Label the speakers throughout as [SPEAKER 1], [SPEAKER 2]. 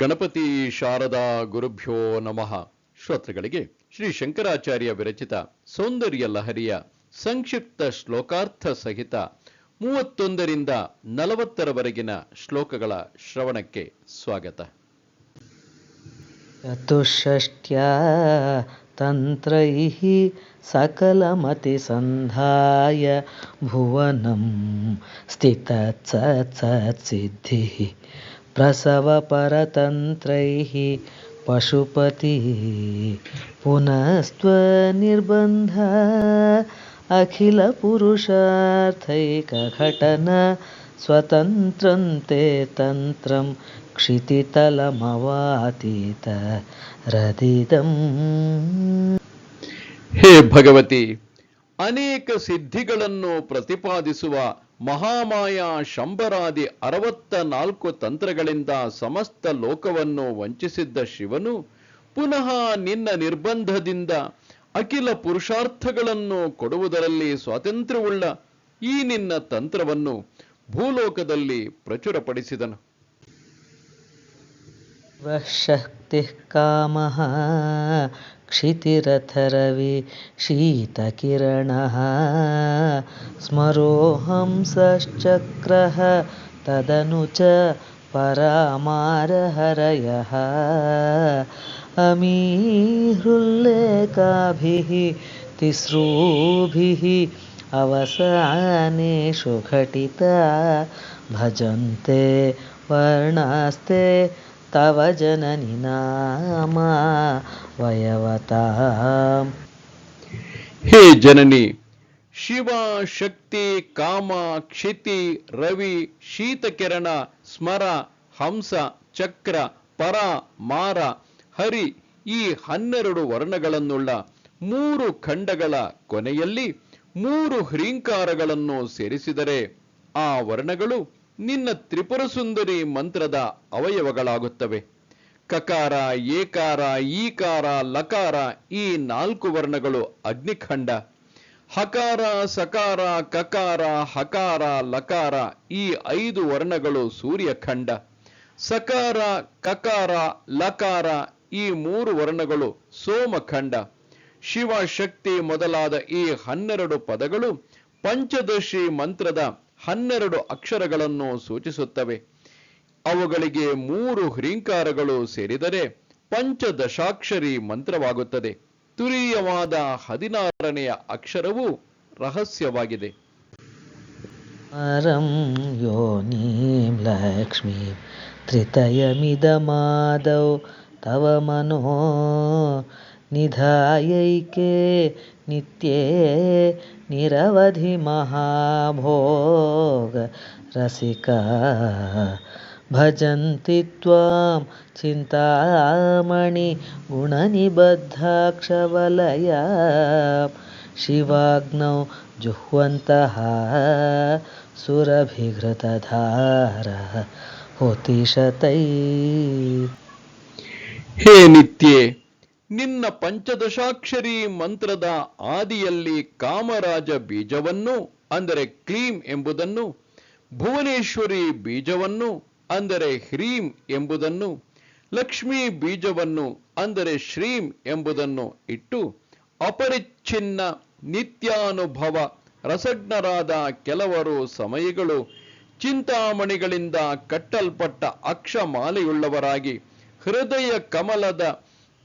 [SPEAKER 1] ಗಣಪತಿ ಶಾರದಾ ಗುರುಭ್ಯೋ ನಮಃ ಶ್ರೋತೃಗಳಿಗೆ ಶ್ರೀ ಶಂಕರಾಚಾರ್ಯ ವಿರಚಿತ ಸೌಂದರ್ಯ ಲಹರಿಯ ಸಂಕ್ಷಿಪ್ತ ಶ್ಲೋಕಾರ್ಥ ಸಹಿತ ಮೂವತ್ತೊಂದರಿಂದ ನಲವತ್ತರವರೆಗಿನ ಶ್ಲೋಕಗಳ ಶ್ರವಣಕ್ಕೆ ಸ್ವಾಗತ
[SPEAKER 2] चतुष्षष्ट्या तन्त्रैः सकलमतिसन्धाय भुवनं स्थितत्सत्सिद्धिः प्रसवपरतन्त्रैः पशुपतिः पुनस्त्वनिर्बन्ध अखिलपुरुषार्थैकघटन स्वतन्त्रं ते तन्त्रं क्षितितलमवातीत रदिदम्
[SPEAKER 1] ಹೇ ಭಗವತಿ ಅನೇಕ ಸಿದ್ಧಿಗಳನ್ನು ಪ್ರತಿಪಾದಿಸುವ ಮಹಾಮಾಯ ಶಂಬರಾದಿ ಅರವತ್ತ ನಾಲ್ಕು ತಂತ್ರಗಳಿಂದ ಸಮಸ್ತ ಲೋಕವನ್ನು ವಂಚಿಸಿದ್ದ ಶಿವನು ಪುನಃ ನಿನ್ನ ನಿರ್ಬಂಧದಿಂದ ಅಖಿಲ ಪುರುಷಾರ್ಥಗಳನ್ನು ಕೊಡುವುದರಲ್ಲಿ ಸ್ವಾತಂತ್ರ್ಯವುಳ್ಳ ಈ ನಿನ್ನ ತಂತ್ರವನ್ನು ಭೂಲೋಕದಲ್ಲಿ ಪ್ರಚುರಪಡಿಸಿದನು.
[SPEAKER 2] शक्तिः कामः। क्षितिरथरवि शीतकिरणः। स्मरोहंसश्चक्रः तदनु च परामारहरयः। अमीहृल्लेखाभिः तिस्रूभिः अवसानेषु घटिता। भजन्ते वर्णास्ते तव जननि नाम वयवताम्
[SPEAKER 1] ಹೇ ಜನನಿ ಶಿವ ಶಕ್ತಿ ಕಾಮ ಕ್ಷಿತಿ ರವಿ ಶೀತಕಿರಣ ಸ್ಮರ ಹಂಸ ಚಕ್ರ ಪರ ಮಾರ ಹರಿ ಈ ಹನ್ನೆರಡು ವರ್ಣಗಳನ್ನುಳ್ಳ ಮೂರು ಖಂಡಗಳ ಕೊನೆಯಲ್ಲಿ ಮೂರು ಹ್ರೀಂಕಾರಗಳನ್ನು ಸೇರಿಸಿದರೆ ಆ ವರ್ಣಗಳು ನಿನ್ನ ತ್ರಿಪುರ ಸುಂದರಿ ಮಂತ್ರದ ಅವಯವಗಳಾಗುತ್ತವೆ. ಕಕಾರ, ಏಕಾರ, ಈಕಾರ, ಲಕಾರ ಈ ನಾಲ್ಕು ವರ್ಣಗಳು ಅಗ್ನಿಖಂಡ. ಹಕಾರ, ಸಕಾರ, ಕಕಾರ, ಹಕಾರ, ಲಕಾರ ಈ ಐದು ವರ್ಣಗಳು ಸೂರ್ಯಖಂಡ. ಸಕಾರ, ಕಕಾರ, ಲಕಾರ ಈ ಮೂರು ವರ್ಣಗಳು ಸೋಮಖಂಡ. ಶಿವ ಶಕ್ತಿ ಮೊದಲಾದ ಈ ಹನ್ನೆರಡು ಪದಗಳು ಪಂಚದಶಿ ಮಂತ್ರದ ಹನ್ನೆರಡು ಅಕ್ಷರಗಳನ್ನು ಸೂಚಿಸುತ್ತವೆ. ಅವುಗಳಿಗೆ ಮೂರು ಹ್ರೀಂಕಾರಗಳು ಸೇರಿದರೆ ಪಂಚದಶಾಕ್ಷರಿ ಮಂತ್ರವಾಗುತ್ತದೆ. ತುರೀಯವಾದ ಹದಿನಾರನೆಯ ಅಕ್ಷರವು ರಹಸ್ಯವಾಗಿದೆ.
[SPEAKER 2] ಪರಂ ಯೋನಿ ಲಕ್ಷ್ಮೀ ತ್ರಿತಯಮಿದಮಾದೌ ತವ ಮನೋ ನಿಧಾಯೈಕೆ नित्ये निरवधिमहाभोगरसिक भजन्ति त्वां चिन्तामणि गुणनिबद्धाक्षवलया शिवाग्नौ जुह्वन्तः सुरभिघृतधारः होतिशतै।
[SPEAKER 1] हे नित्ये ನಿನ್ನ ಪಂಚದಶಾಕ್ಷರಿ ಮಂತ್ರದ ಆದಿಯಲ್ಲಿ ಕಾಮರಾಜ ಬೀಜವನ್ನು, ಅಂದರೆ ಕ್ಲೀಂ ಎಂಬುದನ್ನು, ಭುವನೇಶ್ವರಿ ಬೀಜವನ್ನು, ಅಂದರೆ ಹ್ರೀಂ ಎಂಬುದನ್ನು, ಲಕ್ಷ್ಮೀ ಬೀಜವನ್ನು, ಅಂದರೆ ಶ್ರೀಂ ಎಂಬುದನ್ನು ಇಟ್ಟು, ಅಪರಿಚ್ಛಿನ್ನ ನಿತ್ಯಾನುಭವ ರಸಜ್ಞರಾದ ಕೆಲವರು ಸಮಯಗಳು ಚಿಂತಾಮಣಿಗಳಿಂದ ಕಟ್ಟಲ್ಪಟ್ಟ ಅಕ್ಷಮಾಲೆಯುಳ್ಳವರಾಗಿ ಹೃದಯ ಕಮಲದ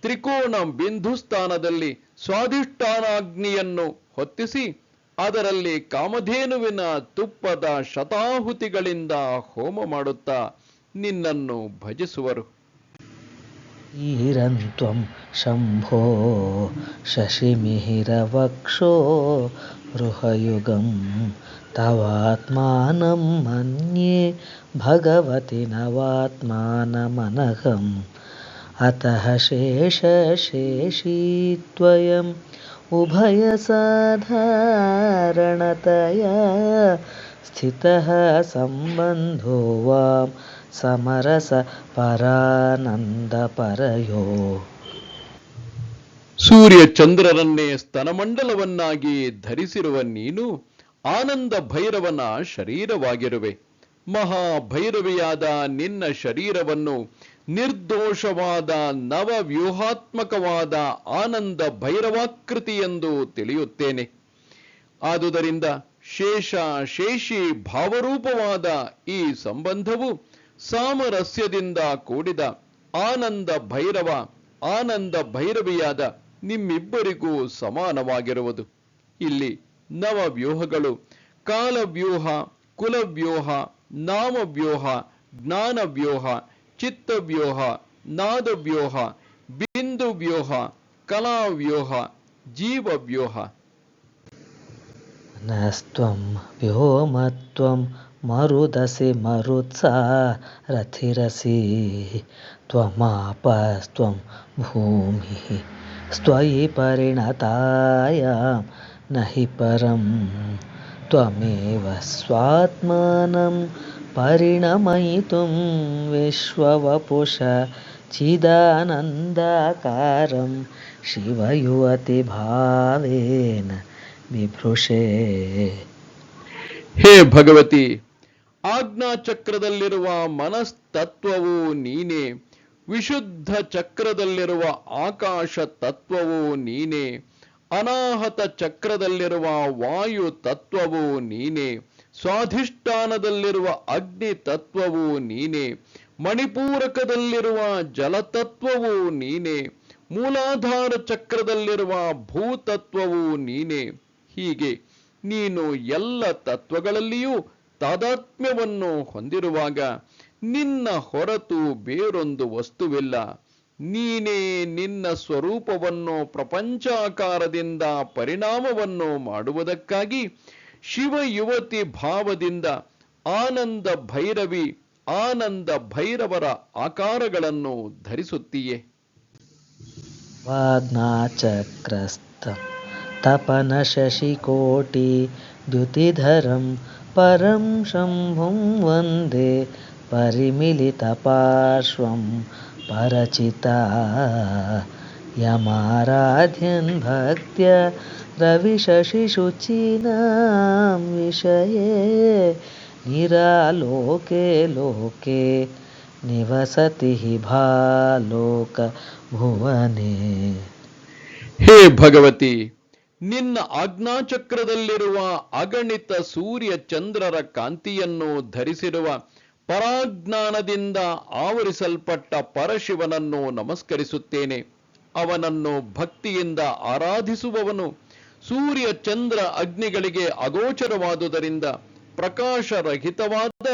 [SPEAKER 1] ತ್ರಿಕೋಣ ಬಿಂದು ಸ್ಥಾನದಲ್ಲಿ ಸ್ವಾಧಿಷ್ಠಾನಾಗ್ನಿಯನ್ನು ಹೊತ್ತಿಸಿ, ಅದರಲ್ಲಿ ಕಾಮಧೇನುವಿನ ತುಪ್ಪದ ಶತಾಹುತಿಗಳಿಂದ ಹೋಮ ಮಾಡುತ್ತಾ ನಿನ್ನನ್ನು ಭಜಿಸುವರು.
[SPEAKER 2] ಈರಂತ್ವಂ ಶಂಭೋ ಶಶಿಮಿಹಿರವಕ್ಷೋ ರುಹಯುಗಂ ತವಾತ್ಮಾನಂ ಮನ್ಯೇ ಭಗವತಿ ನವಾತ್ಮಾನಮನಹಂ अतः शेषशेषीत्वयम् उभयसाधारणतया स्थितः सम्बन्धो वां समरस परानन्दपरयो
[SPEAKER 1] ಸೂರ್ಯ ಚಂದ್ರರನ್ನೇ ಸ್ತನಮಂಡಲವನ್ನಾಗಿ ಧರಿಸಿರುವ ನೀನು ಆನಂದ ಭೈರವನ ಶರೀರವಾಗಿರುವೆ ಮಹಾಭೈರವಿಯಾದ ನಿನ್ನ ಶರೀರವನ್ನು ನಿರ್ದೋಷವಾದ, ನವವ್ಯೂಹಾತ್ಮಕವಾದ ಆನಂದ ಭೈರವಾಕೃತಿ ಎಂದು ತಿಳಿಯುತ್ತೇನೆ. ಆದುದರಿಂದ ಶೇಷ ಶೇಷಿ ಭಾವರೂಪವಾದ ಈ ಸಂಬಂಧವು ಸಾಮರಸ್ಯದಿಂದ ಕೂಡಿದ ಆನಂದ ಭೈರವ, ಆನಂದ ಭೈರವಿಯಾದ ನಿಮ್ಮಿಬ್ಬರಿಗೂ ಸಮಾನವಾಗಿರುವುದು. ಇಲ್ಲಿ ನವವ್ಯೂಹಗಳು ಕಾಲವ್ಯೂಹ, ಕುಲವ್ಯೂಹ, ನಾಮವ್ಯೂಹ, ಜ್ಞಾನವ್ಯೂಹ चित्त व्योह नादव्योह व्योह कलाव्योह,
[SPEAKER 2] जीवव्योह। नस्त्वं व्योमत्वं मरुदसि मरुत्सा रथिरसि, त्वमापस्त्वं भूमिः स्त्वयि परिणतायां न हि परं, त्वमेव स्वात्मानं ಪರಿಣಮಯಿತುಂ ವಿಶ್ವವಪುಷ ಚಿದಾನಂದಕಾರಂ ಶಿವಯುವತಿ ಭಾವೇನ ಬಿಭೃಷೆ
[SPEAKER 1] ಹೇ ಭಗವತಿ, ಆಜ್ಞಾಚಕ್ರದಲ್ಲಿರುವ ಮನಸ್ತತ್ವವು ನೀನೇ, ವಿಶುದ್ಧ ಚಕ್ರದಲ್ಲಿರುವ ಆಕಾಶ ತತ್ವವು ನೀನೇ, ಅನಾಹತ ಚಕ್ರದಲ್ಲಿರುವ ವಾಯು ತತ್ವವು ನೀನೇ ಸ್ವಾಧಿಷ್ಠಾನದಲ್ಲಿರುವ ಅಗ್ನಿ ತತ್ವವು ನೀನೇ, ಮಣಿಪೂರಕದಲ್ಲಿರುವ ಜಲತತ್ವವು ನೀನೇ, ಮೂಲಾಧಾರ ಚಕ್ರದಲ್ಲಿರುವ ಭೂತತ್ವವು ನೀನೇ. ಹೀಗೆ ನೀನು ಎಲ್ಲ ತತ್ವಗಳಲ್ಲಿಯೂ ತಾದಾತ್ಮ್ಯವನ್ನು ಹೊಂದಿರುವಾಗ ನಿನ್ನ ಹೊರತು ಬೇರೊಂದು ವಸ್ತುವಿಲ್ಲ. ನೀನೇ ನಿನ್ನ ಸ್ವರೂಪವನ್ನು ಪ್ರಪಂಚಾಕಾರದಿಂದ ಪರಿಣಾಮವನ್ನು ಮಾಡುವುದಕ್ಕಾಗಿ ಶಿವ ಯುವತಿ ಭಾವದಿಂದ ಆನಂದ ಭೈರವಿ, ಆನಂದ ಭೈರವರ ಆಕಾರಗಳನ್ನು ಧರಿಸುತ್ತೀಯೆ.
[SPEAKER 2] ವಾಗ್ನಾಚಕ್ರಸ್ಥ ತಪನ ಶಶಿಕೋಟಿ ದ್ಯುತಿಧರಂ ಪರಂ ಶಂಭುಂ ವಂದೇ, ಪರಿಮಿಲಿತ ಪಾರ್ಶ್ವಂ ಪರಚಿತ. यमाराध्यन् भक्त्या रविशशिशुचीनां विषये निरालोके लोके निवसति हि भालोकभुवने
[SPEAKER 1] ಹೇ ಭಗವತಿ ನಿನ್ನ ಆಜ್ಞಾಚಕ್ರದಲ್ಲಿರುವ ಅಗಣಿತ ಸೂರ್ಯ ಚಂದ್ರರ ಕಾಂತಿಯನ್ನು ಧರಿಸಿರುವ ಪರಾಜ್ಞಾನದಿಂದ ಆವರಿಸಲ್ಪಟ್ಟ ಪರಶಿವನನ್ನು ನಮಸ್ಕರಿಸುತ್ತೇನೆ ಅವನನ್ನು ಭಕ್ತಿಯಿಂದ ಆರಾಧಿಸುವವನು ಸೂರ್ಯ ಚಂದ್ರ ಅಗ್ನಿಗಳಿಗೆ ಅಗೋಚರವಾದುದರಿಂದ ಪ್ರಕಾಶರಹಿತವಾದ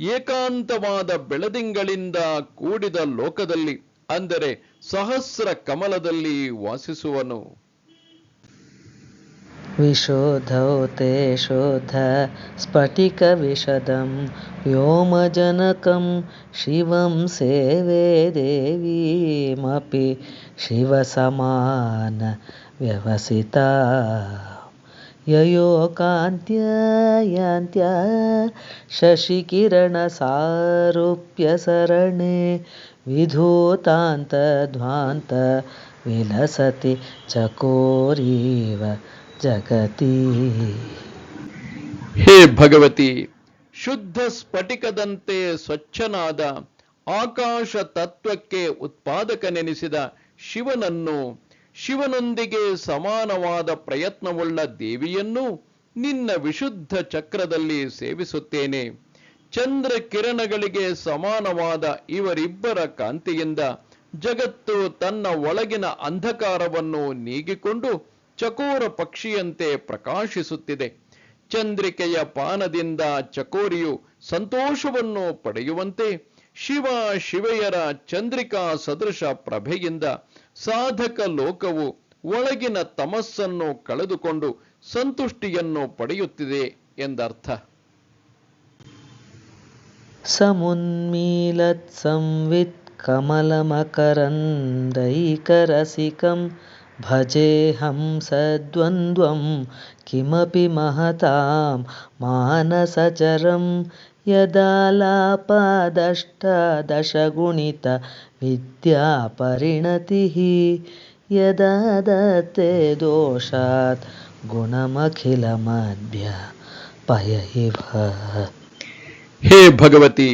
[SPEAKER 1] ಏಕಾಂತವಾದ ಬೆಳದಿಂಗಳಿಂದ ಕೂಡಿದ ಲೋಕದಲ್ಲಿ, ಅಂದರೆ ಸಹಸ್ರ ಕಮಲದಲ್ಲಿ ವಾಸಿಸುವನು.
[SPEAKER 2] विशोधौ ते शोध स्फटिकविशदं व्योमजनकं शिवं सेवे देवीमपि शिवसमान व्यवसिता ययोकान्त्या शशिकिरणसारूप्यसरणे विधूतान्तध्वान्त विलसति चकोरीव ಜಗತಿ.
[SPEAKER 1] ಹೇ ಭಗವತಿ, ಶುದ್ಧ ಸ್ಫಟಿಕದಂತೆ ಸ್ವಚ್ಛನಾದ ಆಕಾಶ ತತ್ವಕ್ಕೆ ಉತ್ಪಾದಕನೆನಿಸಿದ ಶಿವನನ್ನು, ಶಿವನೊಂದಿಗೆ ಸಮಾನವಾದ ಪ್ರಯತ್ನವುಳ್ಳ ದೇವಿಯನ್ನು ನಿನ್ನ ವಿಶುದ್ಧ ಚಕ್ರದಲ್ಲಿ ಸೇವಿಸುತ್ತೇನೆ. ಚಂದ್ರ ಕಿರಣಗಳಿಗೆ ಸಮಾನವಾದ ಇವರಿಬ್ಬರ ಕಾಂತಿಯಿಂದ ಜಗತ್ತು ತನ್ನ ಒಳಗಿನ ಅಂಧಕಾರವನ್ನು ನೀಗಿಕೊಂಡು ಚಕೋರ ಪಕ್ಷಿಯಂತೆ ಪ್ರಕಾಶಿಸುತ್ತಿದೆ ಚಂದ್ರಿಕೆಯ ಪಾನದಿಂದ ಚಕೋರಿಯು ಸಂತೋಷವನ್ನು ಪಡೆಯುವಂತೆ ಶಿವ ಶಿವೆಯರ ಚಂದ್ರಿಕಾ ಸದೃಶ ಪ್ರಭೆಯಿಂದ ಸಾಧಕ ಲೋಕವು ಒಳಗಿನ ತಮಸ್ಸನ್ನು ಕಳೆದುಕೊಂಡು ಸಂತುಷ್ಟಿಯನ್ನು ಪಡೆಯುತ್ತಿದೆ ಎಂದರ್ಥ
[SPEAKER 2] समुन्मीलत्संवित्कमलमकरन्दैकरसिकं भजेऽहं सद्वन्द्वं किमपि महतां मानसचरं यदालापादष्टादशगुणितविद्यापरिणतिः यदा दत्ते दोषात् गुणमखिलमद्य पय इव
[SPEAKER 1] ಹೇ ಭಗವತಿ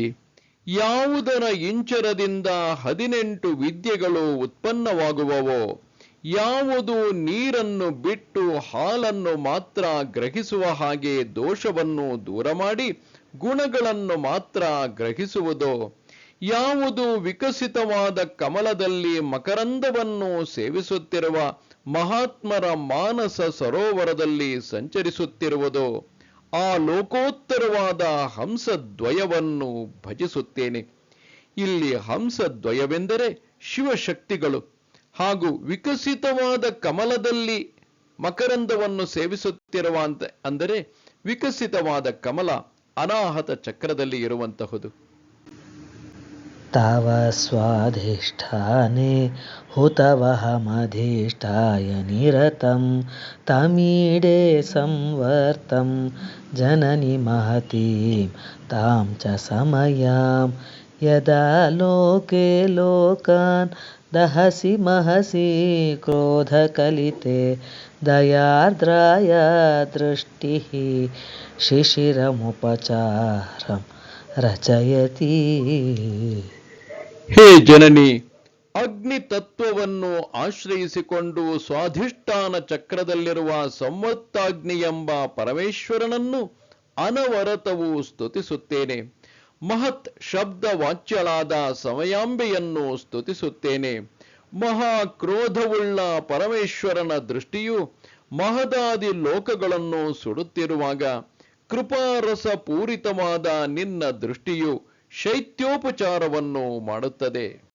[SPEAKER 1] ಯಾವುದರ ಇಂಚರದಿಂದ ಹದಿನೆಂಟು ವಿದ್ಯೆಗಳು ಉತ್ಪನ್ನವಾಗುವವೋ ಯಾವುದು ನೀರನ್ನು ಬಿಟ್ಟು ಹಾಲನ್ನು ಮಾತ್ರ ಗ್ರಹಿಸುವ ಹಾಗೆ ದೋಷವನ್ನು ದೂರ ಮಾಡಿ ಗುಣಗಳನ್ನು ಮಾತ್ರ ಗ್ರಹಿಸುವುದೋ. ಯಾವುದು ವಿಕಸಿತವಾದ ಕಮಲದಲ್ಲಿ ಮಕರಂದವನ್ನು ಸೇವಿಸುತ್ತಿರುವ ಮಹಾತ್ಮರ ಮಾನಸ ಸರೋವರದಲ್ಲಿ ಸಂಚರಿಸುತ್ತಿರುವುದೋ. ಆ ಲೋಕೋತ್ತರವಾದ ಹಂಸದ್ವಯವನ್ನು ಭಜಿಸುತ್ತೇನೆ. ಇಲ್ಲಿ ಹಂಸದ್ವಯವೆಂದರೆ ಶಿವಶಕ್ತಿಗಳು. ಹಾಗೂ ವಿಕಸಿತವಾದ ಕಮಲದಲ್ಲಿ ಮಕರಂದವನ್ನು ಸೇವಿಸುತ್ತಿರುವಂತೆ ಅಂದರೆ ವಿಕಸಿತವಾದ ಕಮಲ ಅನಾಹತ ಚಕ್ರದಲ್ಲಿ ಇರುವಂತಹುದು.
[SPEAKER 2] ತಾವ ಸ್ವಾಧಿಷ್ಠಾನೆ ಹುತವಹಮಧಿಷ್ಠಾಯ ನಿರತಂ ತಮೀಡೆ ಸಂವರ್ತಂ ಜನನಿ ಮಹತೀಂ ತಾಂ ಚ ಸಮಯಾಂ ಯದಾ ಲೋಕೆ ಲೋಕಾನ್ ದಹಸಿ ಮಹಸಿ ಕ್ರೋಧ ಕಲಿತೆ ದಯಾರ್ದ್ರಾಯ ದೃಷ್ಟಿ ಶಿಶಿರಮುಪಚಾರಂ ರಚಯತಿ.
[SPEAKER 1] ಹೇ ಜನನಿ, ಅಗ್ನಿ ತತ್ವವನ್ನು ಆಶ್ರಯಿಸಿಕೊಂಡು ಸ್ವಾಧಿಷ್ಠಾನ ಚಕ್ರದಲ್ಲಿರುವ ಸಂವತ್ತಾಗ್ನಿ ಎಂಬ ಪರಮೇಶ್ವರನನ್ನು ಅನವರತವು ಸ್ತುತಿಸುತ್ತೇನೆ. ಮಹತ್ ಶಬ್ದ ವಾಚ್ಯಳಾದ ಸಮಯಾಂಬೆಯನ್ನು ಸ್ತುತಿಸುತ್ತೇನೆ. ಮಹಾ ಕ್ರೋಧವುಳ್ಳ ಪರಮೇಶ್ವರನ ದೃಷ್ಟಿಯು ಮಹದಾದಿ ಲೋಕಗಳನ್ನು ಸುಡುತ್ತಿರುವಾಗ ಕೃಪಾರಸ ಪೂರಿತವಾದ ನಿನ್ನ ದೃಷ್ಟಿಯು ಶೈತ್ಯೋಪಚಾರವನ್ನು ಮಾಡುತ್ತದೆ.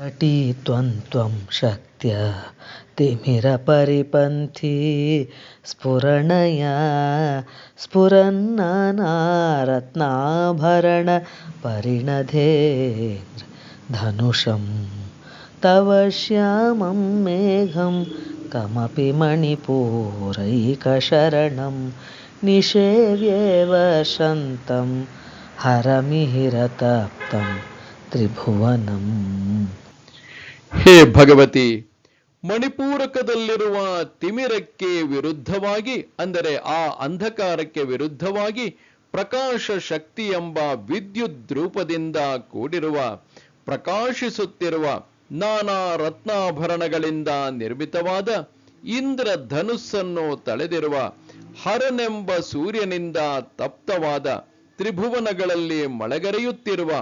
[SPEAKER 2] अटी त्वं त्वं शक्त्या तिमिरपरिपन्थी स्फुरणया स्फुरन्नानारत्नाभरणपरिणधेर् धनुषं, तव श्यामं मेघं, कमपि मणिपूरैकशरणं। निषेव्येव शन्तं, हरमिहिरतप्तं त्रिभुवनम्।
[SPEAKER 1] ಹೇ ಭಗವತಿ, ಮಣಿಪೂರಕದಲ್ಲಿರುವ ತಿಮಿರಕ್ಕೆ ವಿರುದ್ಧವಾಗಿ, ಅಂದರೆ ಆ ಅಂಧಕಾರಕ್ಕೆ ವಿರುದ್ಧವಾಗಿ ಪ್ರಕಾಶ ಶಕ್ತಿ ಎಂಬ ವಿದ್ಯುತ್ ರೂಪದಿಂದ ಕೂಡಿರುವ, ಪ್ರಕಾಶಿಸುತ್ತಿರುವ ನಾನಾ ರತ್ನಾಭರಣಗಳಿಂದ ನಿರ್ಮಿತವಾದ ಇಂದ್ರ ಧನುಸ್ಸನ್ನು ತಳೆದಿರುವ ಹರನೆಂಬ ಸೂರ್ಯನಿಂದ ತಪ್ತವಾದ ತ್ರಿಭುವನಗಳಲ್ಲಿ ಮಳೆಗರೆಯುತ್ತಿರುವ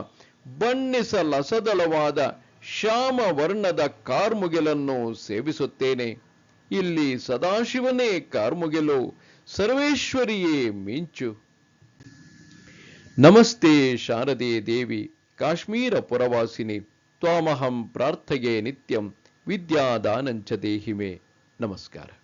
[SPEAKER 1] ಬಣ್ಣಿಸಲಸದಳವಾದ ಶ್ಯಾಮ ವರ್ಣದ ಕಾರ್ಮುಗಿಲನ್ನು ಸೇವಿಸುತ್ತೇನೆ. ಇಲ್ಲಿ ಸದಾಶಿವನೇ ಕಾರ್ಮುಗಿಲು, ಸರ್ವೇಶ್ವರಿಯೇ ಮಿಂಚು. ನಮಸ್ತೆ ಶಾರದೆ ದೇವಿ, ಕಾಶ್ಮೀರ ಪುರವಾಸಿನಿ, ತ್ವಾಮಹಂ ಪ್ರಾರ್ಥಗೆ ನಿತ್ಯಂ ವಿದ್ಯಾದಾನಂಚ ದೇಹಿಮೆ. ನಮಸ್ಕಾರ.